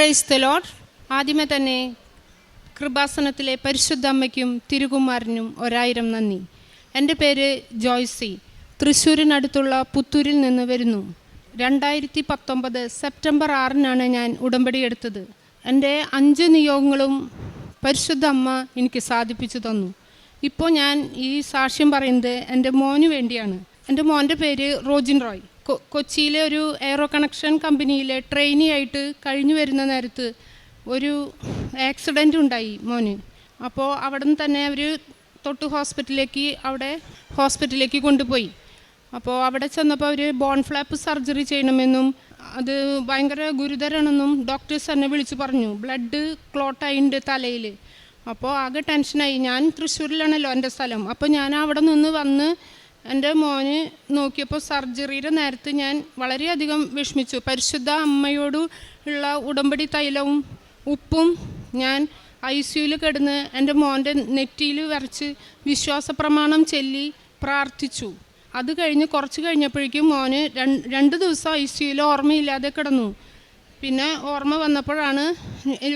Praise the load ആദ്യമേ തന്നെ കൃപാസനത്തിലെ പരിശുദ്ധ അമ്മയ്ക്കും തിരുകുമാരനും ഒരായിരം നന്ദി. എന്റെ പേര് ജോയ്സി. തൃശ്ശൂരിനടുത്തുള്ള പുത്തൂരിൽ നിന്ന് വരുന്നു. രണ്ടായിരത്തി പത്തൊമ്പത് സെപ്റ്റംബർ ആറിനാണ് ഞാൻ ഉടമ്പടി എടുത്തത്. എന്റെ അഞ്ച് നിയോഗങ്ങളും പരിശുദ്ധ അമ്മ എനിക്ക് സാധിപ്പിച്ചു തന്നു. ഇപ്പോൾ ഞാൻ ഈ സാക്ഷ്യം പറയുന്നത് എന്റെ മോന് വേണ്ടിയാണ്. എന്റെ മോന്റെ പേര് റോജിൻ റോയ്. കൊച്ചിയിലെ ഒരു എയറോ കണക്ഷൻ കമ്പനിയിലെ ട്രെയിനി ആയിട്ട് കഴിഞ്ഞു വരുന്ന നേരത്ത് ഒരു ആക്സിഡന്റ് ഉണ്ടായി മോന്. അപ്പോൾ അവിടെ നിന്ന് തന്നെ അവർ തൊട്ട് ഹോസ്പിറ്റലിലേക്ക് അവിടെ ഹോസ്പിറ്റലിലേക്ക് കൊണ്ടുപോയി. അപ്പോൾ അവിടെ ചെന്നപ്പോൾ അവർ ബോൺ ഫ്ലാപ്പ് സർജറി ചെയ്യണമെന്നും അത് ഭയങ്കര ഗുരുതരമാണെന്നും ഡോക്ടേഴ്സ് തന്നെ വിളിച്ചു പറഞ്ഞു. ബ്ലഡ് ക്ലോട്ടായിട്ടുണ്ട് തലയിൽ അപ്പോൾ ആകെ ടെൻഷനായി ഞാൻ തൃശ്ശൂരിലാണല്ലോ എന്റെ സ്ഥലം. അപ്പോൾ ഞാൻ അവിടെ നിന്ന് വന്ന് എന്റെ മോന് നോക്കിയപ്പോൾ സർജറിയുടെ നേരത്ത് ഞാൻ വളരെയധികം വിഷമിച്ചു. പരിശുദ്ധ അമ്മയോട് ഉള്ള ഉടമ്പടി തൈലവും ഉപ്പും ഞാൻ ഐ സിയുയിൽ കിടന്ന് എന്റെ മോന്റെ നെറ്റിയിൽ വരച്ച് വിശ്വാസ പ്രമാണം ചൊല്ലി പ്രാർത്ഥിച്ചു. അത് കഴിഞ്ഞ് കുറച്ച് കഴിഞ്ഞപ്പോഴേക്കും മോന് രണ്ട് ദിവസം ഐ സിയുയിൽ ഓർമ്മയില്ലാതെ കിടന്നു. പിന്നെ ഓർമ്മ വന്നപ്പോഴാണ്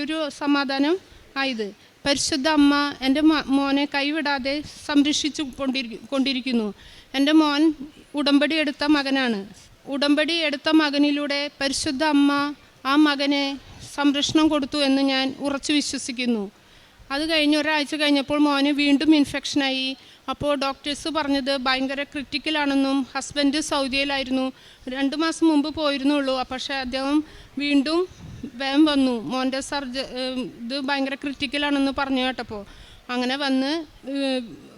ഒരു സമാധാനം ആയത്. പരിശുദ്ധ അമ്മ എന്റെ മോനെ കൈവിടാതെ സംരക്ഷിച്ചു കൊണ്ടിരി കൊണ്ടിരിക്കുന്നു. എന്റെ മോൻ ഉടമ്പടി എടുത്ത മകനാണ്. ഉടമ്പടി എടുത്ത മകനിലൂടെ പരിശുദ്ധ അമ്മ ആ മകനെ സംരക്ഷണം കൊടുത്തു എന്ന് ഞാൻ ഉറച്ചു വിശ്വസിക്കുന്നു. അത് കഴിഞ്ഞ് ഒരാഴ്ച കഴിഞ്ഞപ്പോൾ മോന് വീണ്ടും ഇൻഫെക്ഷനായി അപ്പോൾ ഡോക്ടേഴ്സ് പറഞ്ഞത് ഭയങ്കര ക്രിട്ടിക്കലാണെന്നും ഹസ്ബൻഡ് സൗദിയിലായിരുന്നു. രണ്ട് മാസം മുമ്പ് പോയിരുന്നുള്ളൂ. പക്ഷേ അദ്ദേഹം വീണ്ടും വേം വന്നു. മോന്റെ സർജ ഇത് ഭയങ്കര ക്രിട്ടിക്കലാണെന്ന് പറഞ്ഞു കേട്ടപ്പോൾ അങ്ങനെ വന്ന്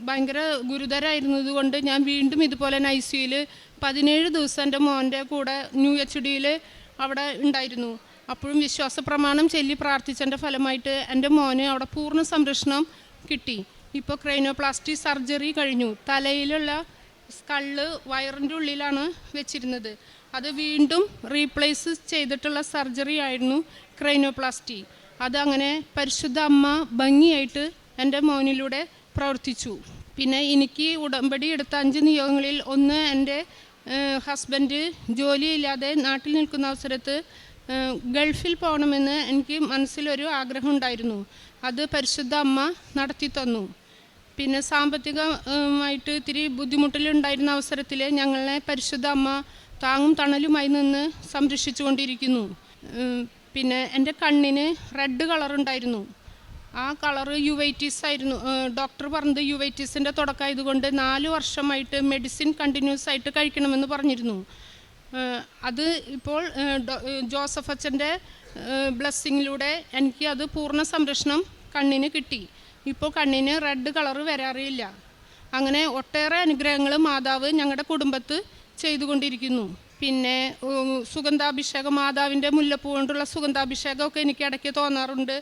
ഭയങ്കര ഗുരുതരമായിരുന്നത് കൊണ്ട് ഞാൻ വീണ്ടും ഇതുപോലെ ഐ സിയിൽ പതിനേഴ് ദിവസം എന്റെ മോന്റെ കൂടെ ന്യൂ എച്ച് ഡിയിൽ അവിടെ ഉണ്ടായിരുന്നു. അപ്പോഴും വിശ്വാസ പ്രമാണം ചൊല്ലി പ്രാർത്ഥിച്ചതിന്റെ ഫലമായിട്ട് എന്റെ മോന് അവിടെ പൂർണ സംരക്ഷണം കിട്ടി. ഇപ്പോൾ ക്രൈനോപ്ലാസ്റ്റി സർജറി കഴിഞ്ഞു. തലയിലുള്ള സ്കള്ള് വയറിന്റെ ഉള്ളിലാണ് വെച്ചിരുന്നത്. അത് വീണ്ടും റീപ്ലേസ് ചെയ്തിട്ടുള്ള സർജറി ആയിരുന്നു ക്രൈനോപ്ലാസ്റ്റി. അതങ്ങനെ പരിശുദ്ധ അമ്മ ഭംഗിയായിട്ട് എന്റെ മോനിലൂടെ പ്രവർത്തിച്ചു. പിന്നെ എനിക്ക് ഉടമ്പടി എടുത്ത അഞ്ച് നിയോഗങ്ങളിൽ ഒന്ന് എന്റെ ഹസ്ബൻഡ് ജോലിയില്ലാതെ നാട്ടിൽ നിൽക്കുന്ന അവസരത്ത് ഗൾഫിൽ പോകണമെന്ന് എനിക്ക് മനസ്സിലൊരു ആഗ്രഹം ഉണ്ടായിരുന്നു. അത് പരിശുദ്ധ അമ്മ നടത്തി തന്നു. പിന്നെ സാമ്പത്തികമായിട്ട് ഇത്തിരി ബുദ്ധിമുട്ടിലുണ്ടായിരുന്ന അവസരത്തിൽ ഞങ്ങളെ പരിശുദ്ധ അമ്മ താങ്ങും തണലുമായി നിന്ന് സംരക്ഷിച്ചുകൊണ്ടിരിക്കുന്നു പിന്നെ എന്റെ കണ്ണിന് റെഡ് കളർ ഉണ്ടായിരുന്നു ആ കളറ് യുവൈറ്റീസ് ആയിരുന്നു. ഡോക്ടർ പറഞ്ഞത് യുവൈറ്റീസിന്റെ തുടക്കമായതുകൊണ്ട് നാല് വർഷമായിട്ട് മെഡിസിൻ കണ്ടിന്യൂസ് ആയിട്ട് കഴിക്കണമെന്ന് പറഞ്ഞിരുന്നു. അത് ഇപ്പോൾ ജോസഫ് അച്ഛന്റെ ബ്ലെസ്സിങ്ങിലൂടെ എനിക്ക് അത് പൂർണ സംരക്ഷണം കണ്ണിന് കിട്ടി. ഇപ്പോൾ കണ്ണിന് റെഡ് കളർ വരാറില്ല അങ്ങനെ ഒട്ടേറെ അനുഗ്രഹങ്ങൾ മാതാവ് ഞങ്ങളുടെ കുടുംബത്ത് ചെയ്തുകൊണ്ടിരിക്കുന്നു. പിന്നെ സുഗന്ധാഭിഷേകം മാതാവിന്റെ മുല്ലപ്പൂ കൊണ്ടുള്ള സുഗന്ധാഭിഷേകമൊക്കെ എനിക്ക് ഇടയ്ക്ക് തോന്നാറുണ്ട്.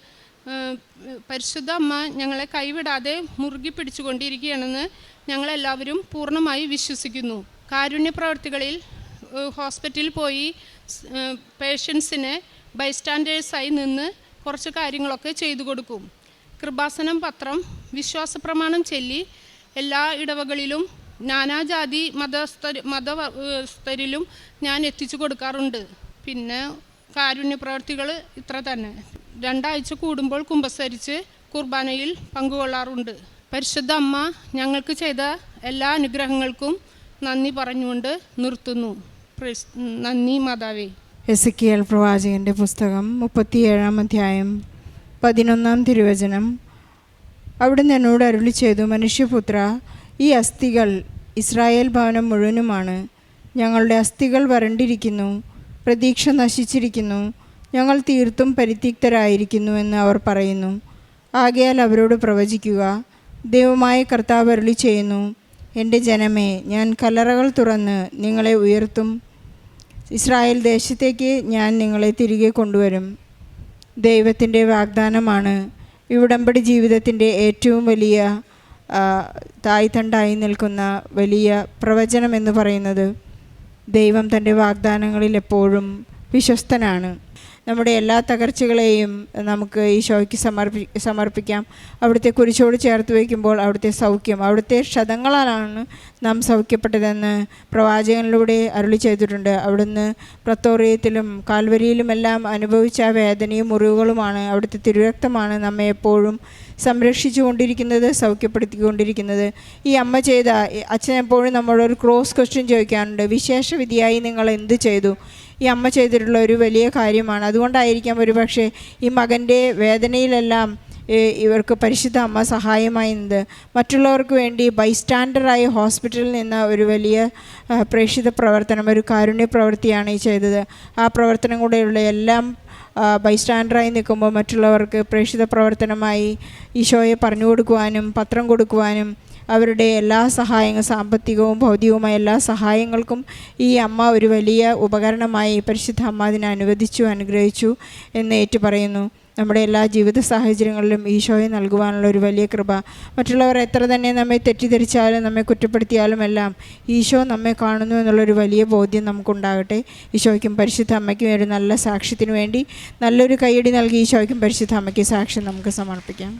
പരിശുദ്ധ അമ്മ ഞങ്ങളെ കൈവിടാതെ മുറുകി പിടിച്ചുകൊണ്ടിരിക്കുകയാണെന്ന് ഞങ്ങളെല്ലാവരും പൂർണമായി വിശ്വസിക്കുന്നു. കാരുണ്യ പ്രവർത്തികളിൽ ഹോസ്പിറ്റലിൽ പോയി പേഷ്യൻസിന് ബൈസ്റ്റാൻഡേഴ്സായി നിന്ന് കുറച്ച് കാര്യങ്ങളൊക്കെ ചെയ്തു കൊടുക്കും. കൃപാസനം പത്രം വിശ്വാസ പ്രമാണം ചൊല്ലി എല്ലാ ഇടവകളിലും നാനാജാതി മതസ്ഥ മതസ്ഥരിലും ഞാൻ എത്തിച്ചു കൊടുക്കാറുണ്ട്. പിന്നെ കാരുണ്യ പ്രവർത്തികൾ ഇത്ര തന്നെ. രണ്ടാഴ്ച കൂടുമ്പോൾ കുമ്പസരിച്ച് കുർബാനയിൽ പങ്കുകൊള്ളാറുണ്ട്. പരിശുദ്ധ അമ്മ ഞങ്ങൾക്ക് ചെയ്ത എല്ലാ അനുഗ്രഹങ്ങൾക്കും നന്ദി പറഞ്ഞുകൊണ്ട് നിർത്തുന്നു. നന്ദി മാതാവേ. എസ് എൽ പ്രവാചകന്റെ പുസ്തകം മുപ്പത്തിയേഴാം അധ്യായം. പതിനൊന്നാം തിരുവചനം. അവിടുന്ന് എന്നോട് അരുളി ചെയ്തു മനുഷ്യപുത്ര ഈ അസ്ഥികൾ ഇസ്രായേൽ ഭവനം മുഴുവനുമാണ്. ഞങ്ങളുടെ അസ്ഥികൾ വരണ്ടിരിക്കുന്നു പ്രതീക്ഷ നശിച്ചിരിക്കുന്നു ഞങ്ങൾ തീർത്തും പരിത്യക്തരായിരിക്കുന്നു എന്ന് അവർ പറയുന്നു. ആകയാൽ അവരോട് പ്രവചിക്കുക ദൈവമായ കർത്താവ് അരുളി ചെയ്യുന്നു എന്റെ ജനമേ ഞാൻ കലറകൾ തുറന്ന് നിങ്ങളെ ഉയർത്തും. ഇസ്രായേൽ ദേശത്തേക്ക് ഞാൻ നിങ്ങളെ തിരികെ കൊണ്ടുവരും. ദൈവത്തിന്റെ വാഗ്ദാനമാണ്. ഈ ഉടമ്പടി ജീവിതത്തിന്റെ ഏറ്റവും വലിയ തായ്തണ്ടായി നിൽക്കുന്ന വലിയ പ്രവചനം എന്ന് പറയുന്നത് ദൈവം തന്റെ വാഗ്ദാനങ്ങളിൽ എപ്പോഴും വിശ്വസ്തനാണ്. നമ്മുടെ എല്ലാ തകർച്ചകളെയും നമുക്ക് ഈശോയ്ക്ക് സമർപ്പി സമർപ്പിക്കാം. അവിടുത്തെ കുരിശോട് ചേർത്ത് വയ്ക്കുമ്പോൾ അവിടുത്തെ സൗഖ്യം അവിടുത്തെ ക്ഷതങ്ങളാലാണ് നാം സൗഖ്യപ്പെട്ടതെന്ന് പ്രവാചകനിലൂടെ അരുളി ചെയ്തിട്ടുണ്ട്. അവിടുന്ന് പ്രത്തോറിയത്തിലും കാൽവരിയിലുമെല്ലാം അനുഭവിച്ച വേദനയും മുറിവുകളുമാണ് അവിടുത്തെ തിരുരക്തമാണ് നമ്മെ എപ്പോഴും സംരക്ഷിച്ചു കൊണ്ടിരിക്കുന്നത് സൗഖ്യപ്പെടുത്തിക്കൊണ്ടിരിക്കുന്നത്. ഈ അമ്മ ചെയ്ത അച്ഛൻ എപ്പോഴും ക്രോസ് ക്വസ്റ്റ്യൻ ചോദിക്കാറുണ്ട്. വിശേഷ വിധിയായി നിങ്ങൾ എന്ത് ചെയ്തു? ഈ അമ്മ ചെയ്തിട്ടുള്ള ഒരു വലിയ കാര്യമാണ്. അതുകൊണ്ടായിരിക്കാം ഒരു പക്ഷേ ഈ മകന്റെ വേദനയിലെല്ലാം ഇവർക്ക് പരിശുദ്ധ അമ്മ സഹായമായി നിന്നത് മറ്റുള്ളവർക്ക് വേണ്ടി ബൈസ്റ്റാൻഡറായി ഹോസ്പിറ്റലിൽ നിന്ന് ഒരു വലിയ പ്രേക്ഷിത പ്രവർത്തനം ഒരു കാരുണ്യ പ്രവൃത്തിയാണ് ഈ ചെയ്തത്. ആ പ്രവർത്തനം കൂടെയുള്ള എല്ലാം ബൈസ്റ്റാൻഡറായി നിൽക്കുമ്പോൾ മറ്റുള്ളവർക്ക് പ്രേക്ഷിത പ്രവർത്തനമായി ഈശോയെ പറഞ്ഞു കൊടുക്കുവാനും പത്രം കൊടുക്കുവാനും അവരുടെ എല്ലാ സഹായങ്ങളും സാമ്പത്തികവും ഭൗതികവുമായ എല്ലാ സഹായങ്ങൾക്കും ഈ അമ്മ ഒരു വലിയ ഉപകരണമായി പരിശുദ്ധ അമ്മ അതിനെ അനുവദിച്ചു അനുഗ്രഹിച്ചു എന്ന് ഏറ്റു പറയുന്നു നമ്മുടെ എല്ലാ ജീവിത സാഹചര്യങ്ങളിലും ഈശോയെ നൽകുവാനുള്ള ഒരു വലിയ കൃപ. മറ്റുള്ളവർ എത്ര തന്നെ നമ്മെ തെറ്റിദ്ധരിച്ചാലും നമ്മെ കുറ്റപ്പെടുത്തിയാലും എല്ലാം ഈശോ നമ്മെ കാണുന്നു എന്നുള്ളൊരു വലിയ ബോധ്യം നമുക്കുണ്ടാകട്ടെ. ഈശോയ്ക്കും പരിശുദ്ധ അമ്മയ്ക്കും ഒരു നല്ല സാക്ഷ്യത്തിന് വേണ്ടി നല്ലൊരു കൈയടി നൽകി ഈശോയ്ക്കും പരിശുദ്ധ അമ്മയ്ക്ക് സാക്ഷ്യം നമുക്ക് സമർപ്പിക്കാം.